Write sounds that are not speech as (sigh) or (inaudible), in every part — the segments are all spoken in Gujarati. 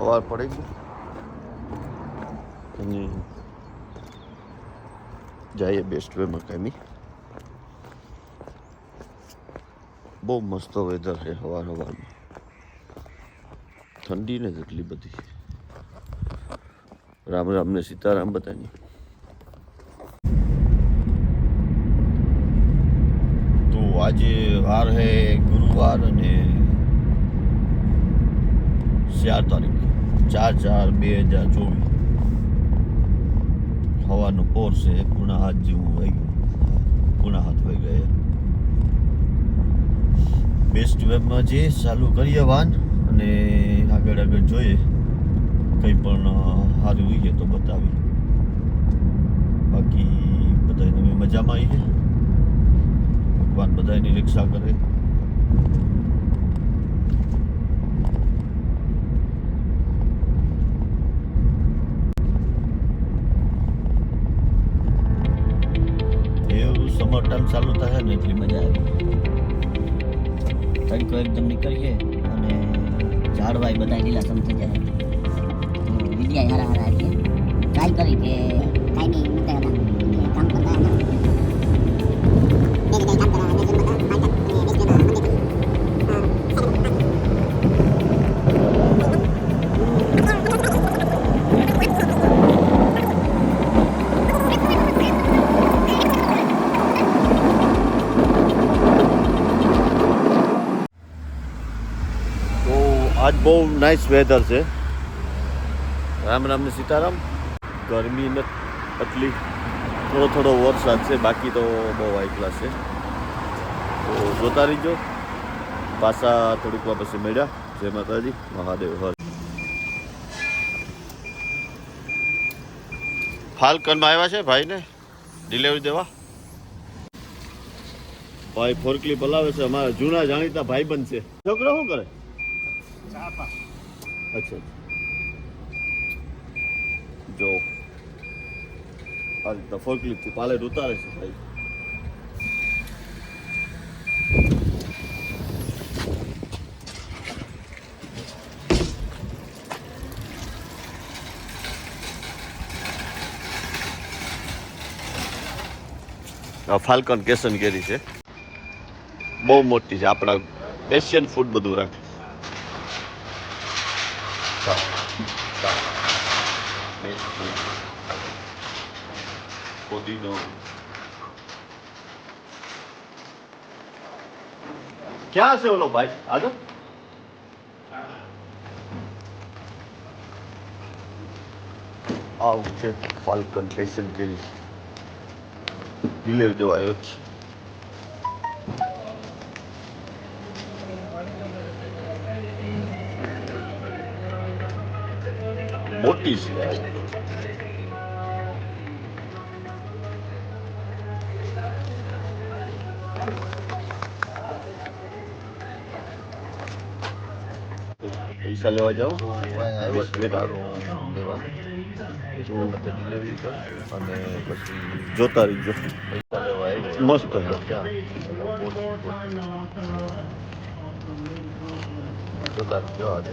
સવાર પડી ગયું અને જઈએ બેસ્ટ વેમાં કામી બહુ મસ્ત વેધર છે હવાર હવાની ઠંડી ને જેટલી બધી રામ રામ ને સીતારામ બધાની તો આજે વાર હે ગુરુવાર અને ચાર તારીખ ચાર ચાર બે હજાર ચોવીસ. હવાનું પોર છે પૂણા હાથ જેવું હોય ગયું. પૂણા હાથ વહી ગયા બેસ્ટ વેબમાં જે ચાલુ કરીએ વાન અને આગળ આગળ જોઈએ. કંઈ પણ સારું હોઈએ તો બતાવી બાકી બધાને મજામાં આવીએ ભગવાન બધાની રક્ષા કરે. સમર ટાઈમ ચાલુ થશે ને એટલી મજા આવે. તડકો એકદમ નીકળીએ અને ઝાડવાય બધા લીલાછમ થઈ જાય. તો વિદ્યા હારા હારા છે ટ્રાય કરી કે કાંઈ નહીં કામ કરતા બહુ નાઇસ વેધર છે. રામ રામ ને સીતારામ. ગરમી નથી થોડો થોડો વરસાદ છે, બાકી તો બહુ હાઈ ક્લાસ છે. તો જોતા રહીજો. પાછા થોડીક વાર પછી મળ્યા. જય માતાજી. મહાદેવ. હર. ફાલ્કનમાં આવ્યા છે ભાઈને? ડિલિવરી દેવા? ભાઈ ફોરકલી બોલાવે છે. અમારા જૂના જાણીતા ભાઈ બંધ છે. છોકરો શું કરે? અચ્છા જો, આ રીતના ફોર્કલિફ્ટથી પાલેટ ઉતારે છે ભાઈ. ફાલ્કન કેસન કેરી છે. બહુ મોટી છે, આપણા એશિયન ફૂડ બધું રાખે. પુદીનો ક્યાં છે ઓલો ભાઈ આગળ આવું છે ફાલ્કન પેશન કેરી ડિલિવરી દેવા આવ્યો છે મોટી છે પૈસા લેવા જાઓ અને પછી જોતા રહીજો મસ્ત જોતા જો આજે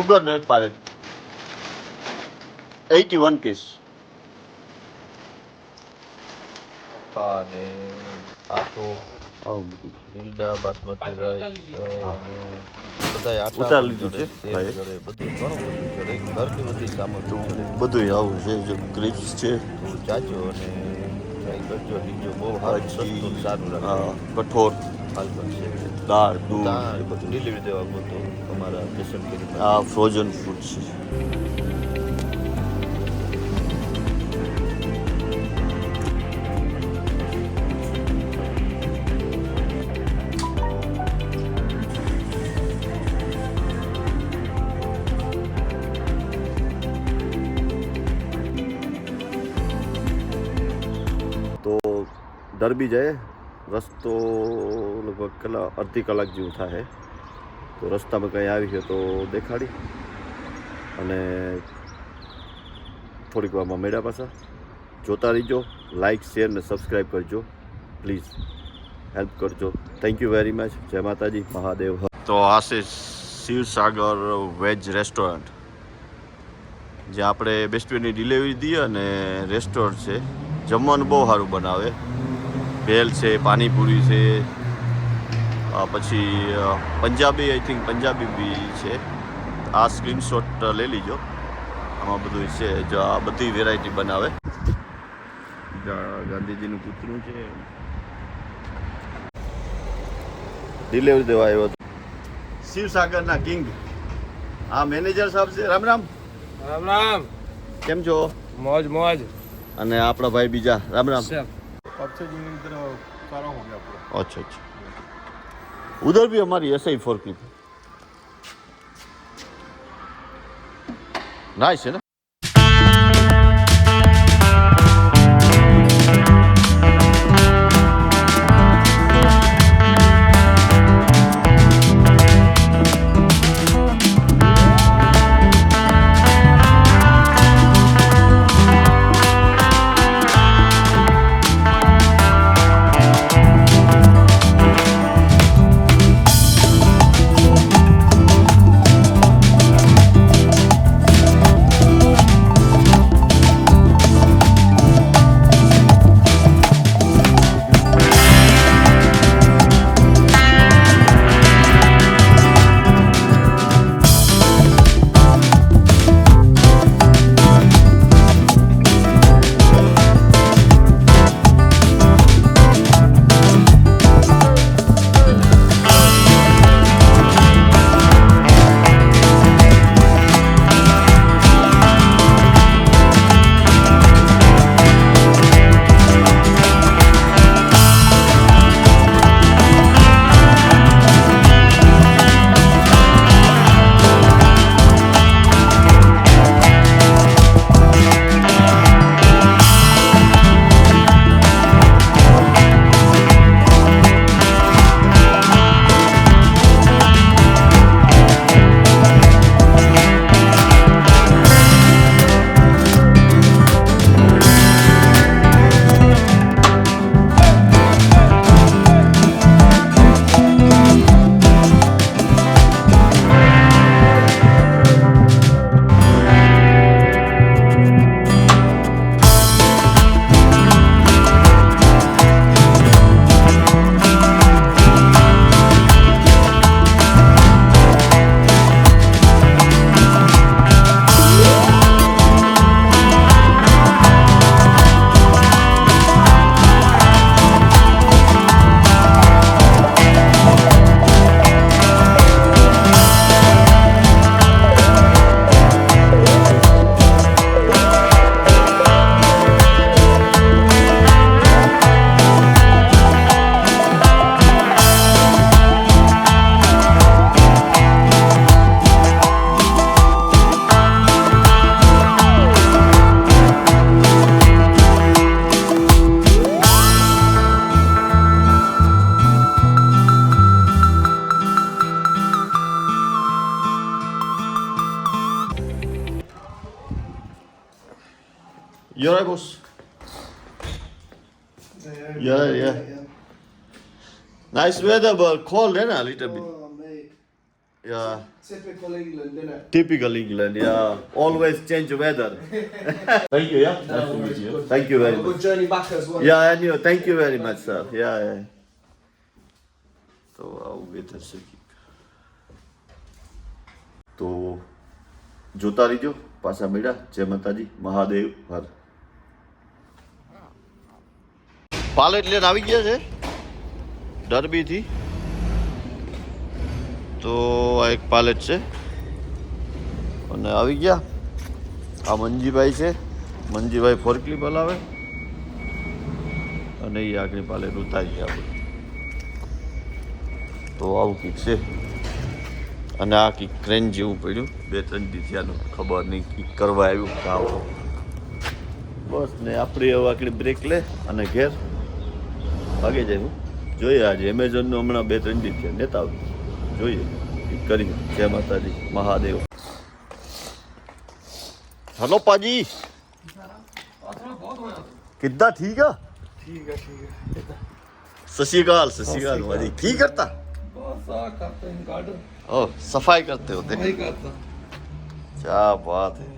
હા ડીલ છે આપેલા પાટલા best way sugar nut પાલેટ eighty one piece અને આટો લીલા બાસમતી રાઈસ બધા આટા ઉતાર લીધું છે, જડે, ભાઈ. તેલ જડે, બધું ઘણું બધું જડે ઘરની બધી સામગ્રી જડે બધું આવું છે જો ક્રિપ્સ છે તો જાજો અને ટ્રાય કરજો લીજો બહુ સારું સસ્તું ને દાળ દૂધ એ બધું ડિલિવરી દેવા બધું અમારા પેશન્ટ કેર આ ફ્રોઝન ફૂડ છે તો ડર બી જાય રસ્તો લગભગ કલાક અડધી કલાક જેવું થાય. તો રસ્તામાં કંઈ આવી છે તો દેખાડી અને થોડીક વારમાં મેળા પાછા. જોતા રહીજો લાઇક શેર ને સબસ્ક્રાઈબ કરજો. પ્લીઝ હેલ્પ કરજો. થેન્ક યુ વેરી મચ જય માતાજી. મહાદેવ. તો આશીષ શિવસાગર વેજ રેસ્ટોરન્ટ જે આપણે બેસ્ટવેની ડિલિવરી દઈએ અને રેસ્ટોરન્ટ છે. જમવાનું બહુ સારું બનાવે. ભેલ છે પાણીપુરી છે પછી પંજાબી આઈ થિંક પંજાબી બી છે. આ સ્ક્રીનશોટ લઈ લીજો. આમાં બધું છે જો આ બધી વેરાયટી બનાવે. ગાંધીજીનું પૂતળું છે. ડિલિવરી દેવા આવ્યો હતો. શિવસાગરના કિંગ. આ મેનેજર સાહેબ છે. રામ રામ. રામ રામ. કેમ છો? મોજ મોજ. અને આપણા ભાઈ બીજા. રામ રામ. इधर सारा हो गया पूरा अच्छा अच्छा उधर भी हमारी ऐसे ही फोर क्लिप नाइस है ना You're right, boss. Yeah, yeah. Nice weather, but cold, eh, a little bit. Oh, mate. Yeah. Typical England, isn't it? Typical England, yeah. Always change weather. (laughs) Thank you, yeah. Nice to meet you. Thank you very Have a much. good journey back as well. Yeah, and you. Thank you very much, sir. Yeah, yeah. તો આવું વેધર છે તો જોતા રહીજો પાછા મળ્યા જય માતાજી મહાદેવ હર પાલેટ લઈને આવી ગયા છે? ડરબીથી તો આ એક પાલેટ છે. અને આવી ગયા. આ મંજીભાઈ છે. મંજીભાઈ ફોરકલી બોલાવે અને એ આગળ પાલેટ ઉતારી ગયા તો આવું કંઈક છે. અને આ કંઈક ક્રેન જેવું પડ્યું. બે ત્રણ દિવસથી આનું ખબર નહીં કંઈક કરવા આવ્યું. કાવો બસ ને આપણે હવે આગળ બ્રેક લે અને ઘેર. ભાગે જાય હું જોઈએ આજે એમેઝોનનું હમણાં બે ત્રણ દી થયા નેતા આવ્યું જોઈએ ઈ કરીએ જય માતાજી મહાદેવ हेलो पाजी कितना ठीक है ठीक है ठीक है सत श्रीकाल सत श्रीकाल पाजी की करता बहुत सारा करते हैं गार्डन ओ सफाई करते होते वही करता क्या बात है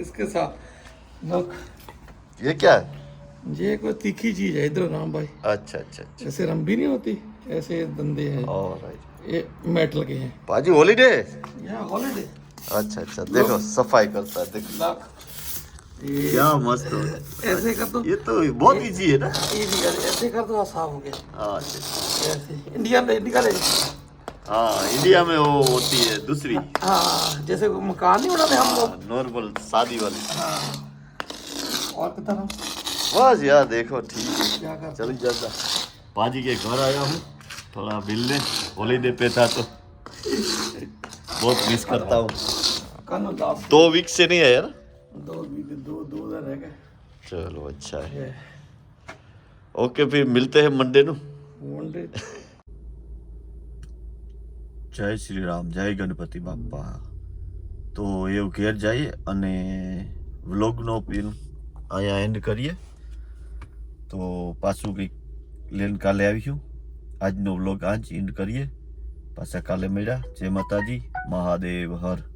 इसके साथ नक ये क्या है ये कोई तीखी चीज़ है इधर राम भाई। अच्छा अच्छा अच्छा। जैसे रंबी नहीं होती ऐसे धंधे हैं। ये मेटल के हैं। पाजी हॉलीडे यहाँ हॉलीडे अच्छा अच्छा देखो सफ़ाई करता है देखो। क्या मस्त हो ऐसे कर दो। ये तो बहुत इजी है ना? इजी कर ऐसे कर दो साफ़ हो गया। हाँ अच्छा। ऐसे। इंडिया में निकाले हाँ इंडिया में वो होती है दूसरी। हाँ जैसे मकान नहीं बनाते हम लोग। नॉर्मल शादी वाली। और कितना? बस यार देखो ठीक है क्या कर चल जाता पाजी के घर आया हूँ थोड़ा मिलने हॉलीडे पे था तो बहुत मिस करता हूँ कल दास दो वीक से नहीं आया ना दो वीक दो दो दिन रह गए चलो अच्छा है ये ओके फिर मिलते हैं मंडे नु वनडे જય શ્રી રામ જય ગણપતિ બાપા તો એવું ઘેર જઈએ અને વ્લોગનો પીન અહીંયા એન્ડ કરીએ તો પાછું કંઈક લઈને કાલે આવીશું. આજનો વ્લોગ આજ એન્ડ કરીએ. પાછા કાલે મળ્યા. જય માતાજી. મહાદેવ. હર.